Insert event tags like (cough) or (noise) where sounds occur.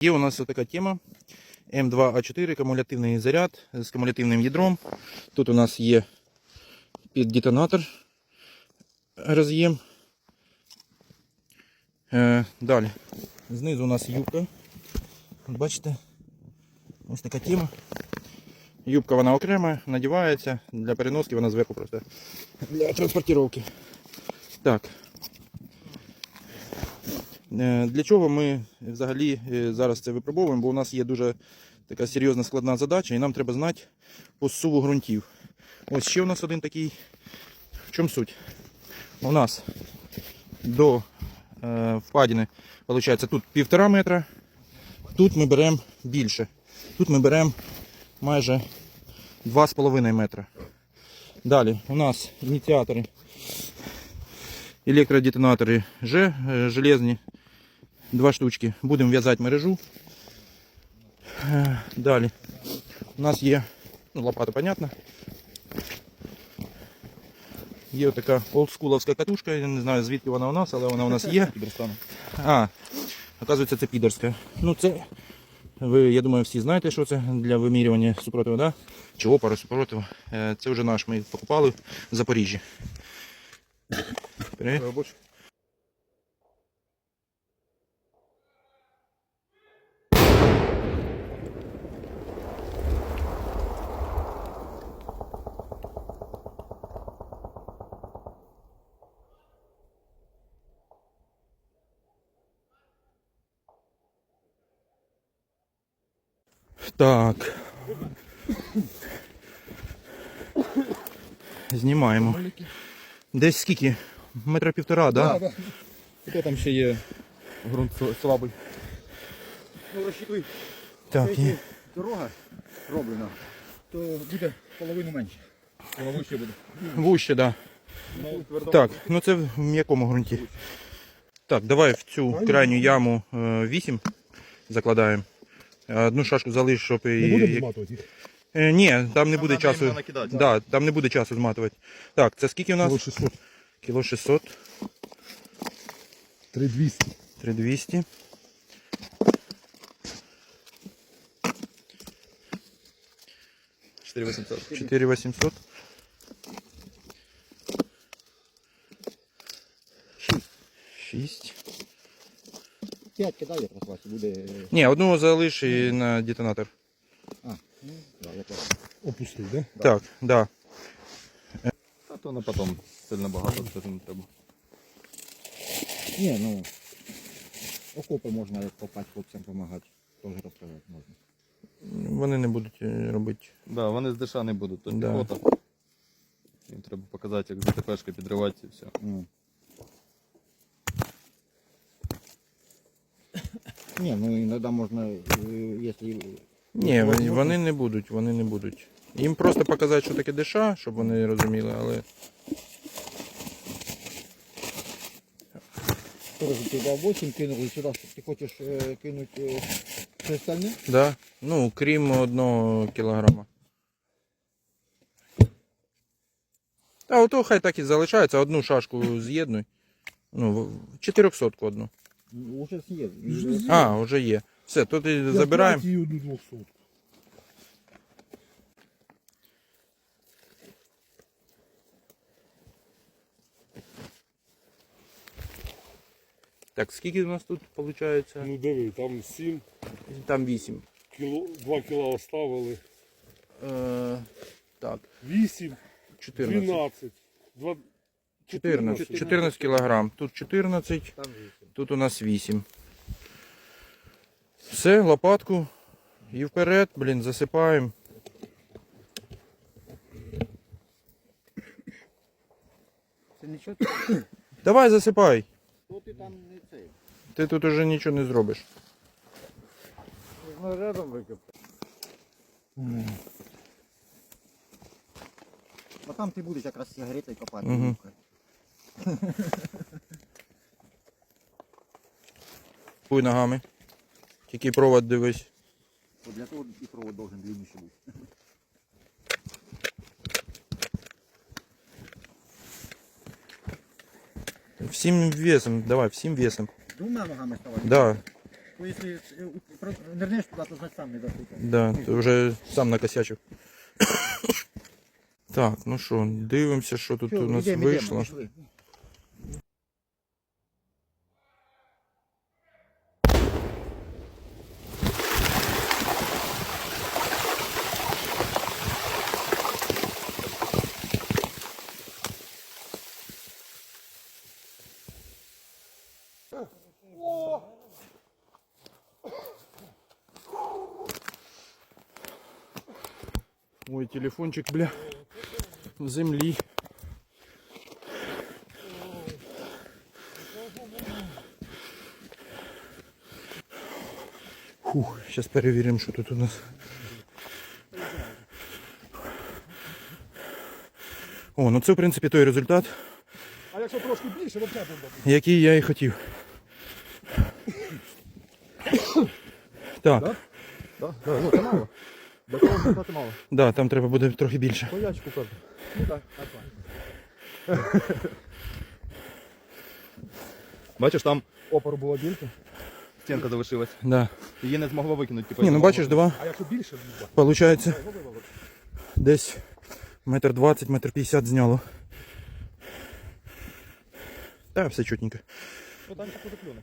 Є у нас така тема М2А4, кумулятивний заряд з кумулятивним ядром. Тут у нас є під детонатор роз'єм. Е, далі. Знизу у нас юбка. Бачите? Ось така тема. Юбка вона окрема, надівається, для переноски вона зверху просто для транспортировки. Так. Е, Для чого ми взагалі е, зараз це випробовуємо? Бо у нас є дуже така серйозна складна задача, і нам треба знати по зсуву ґрунтів. Ось ще у нас один такий. В чому суть? У нас до е, впадини, виходить, тут півтора метра, тут ми беремо більше. Тут ми беремо майже 2,5 метра. Далі у нас ініціатори, електродетонатори Ж, железні, два штучки. Будемо в'язати мережу. Е, Далі у нас є ну, лопата, понятно. Є така олдскуловська катушка, я не знаю звідки вона у нас, але вона у нас є. А, оказується, це підерська. Ну це, ви, я думаю, всі знаєте, що це для вимірювання супротиву, да? Чи опору супротиву. Е, Це вже наш, ми їх покупали в Запоріжжі. Привіт. Так. Знімаємо. Десь скільки? Метра півтора, так? Да? Хто там ще є ґрунт слабий? Ну, розчитуй, Так, є. дорога роблена, то буде половину менше. Половину ще буде. Вуще, так. Ну, твердо. Так, ну це в м'якому ґрунті. Так, давай в цю крайню яму 8 закладаємо. Одну шашку залиш, щоб і. Не буде зматувати їх? Е, ні, там не буде надо часу. накидати. Да, там не буде часу зматувати. Так, це скільки у нас? Кіло 600. Кіло 600, 3200. 3200. Чотири 800. 4800. 6. П'ять кидає якраз Вася, буде... Ні, одного залиш і на детонатор. А, ну, да, якраз. Опустив, да? Так, да. А то на потом сильно багато, це не треба. Ні, ну окопи можна як копати хлопцям допомагати. Теж розказати можна. Вони не будуть е, робити. Да, вони з диша не будуть, то Да. піхота. Їм треба показати, як ЗТПшки підривати і все. Ну. Ні, ну іноді можна, е, якщо Ні, вони, вони не будуть, вони не будуть. Їм просто показати, що таке диша, щоб вони розуміли, але. теж ти 8 кинули сюди, ти хочеш е, кинути е, все остальне? Да? Ну, крім одного кілограма. Та ото хай так і залишається, одну шашку з'єднуй. Ну, 400 одну. Уже з'їв. Вже з'їв. А, вже є. Все, то ти забираємо. Я одну 200. Так, скільки у нас тут виходить? Ну диви, там 7 Там 8. кіло, 2 кіла оставили. Е, так, 8, 14. 12, 2, 14. 14 кілограм. Тут 14, тут у нас 8. Все, лопатку і вперед, блін, засипаємо. Це нічого, Давай засипай. то ти там не цей. Ти тут уже нічого не зробиш. Ну, рядом викопав. А там ти будеш якраз сигаретою копати. Мгм. Пуй ногами. Тільки провод дивись. Для того і провод должен длинніше бути. Всім весом, давай, всім весом. Двома ногами ставай. Да. То якщо е, про- нирнеш туди, то значить сам не доступав. Да, ти вже сам накосячив. (coughs) Так, ну що, дивимося, що тут у нас вийшло. Ой, телефончик, бля, в землі. Фух, зараз перевіримо, що тут у нас. О, ну це в принципі той результат, А якщо трошки більше, то який я і хотів. Так, Да? Да, ну це мало. До того результату мало. да, там треба буде трохи більше. Поячку кажу. Ну так, так. Бачиш, там опору було більше. Стінка залишилась. Да. Її не змогло викинути. Типу, Ні, ну бачиш, два. А якщо більше, то Получається десь метр двадцять, метр п'ятдесят зняло. Та все чутненько. Ну там ще буде плюне.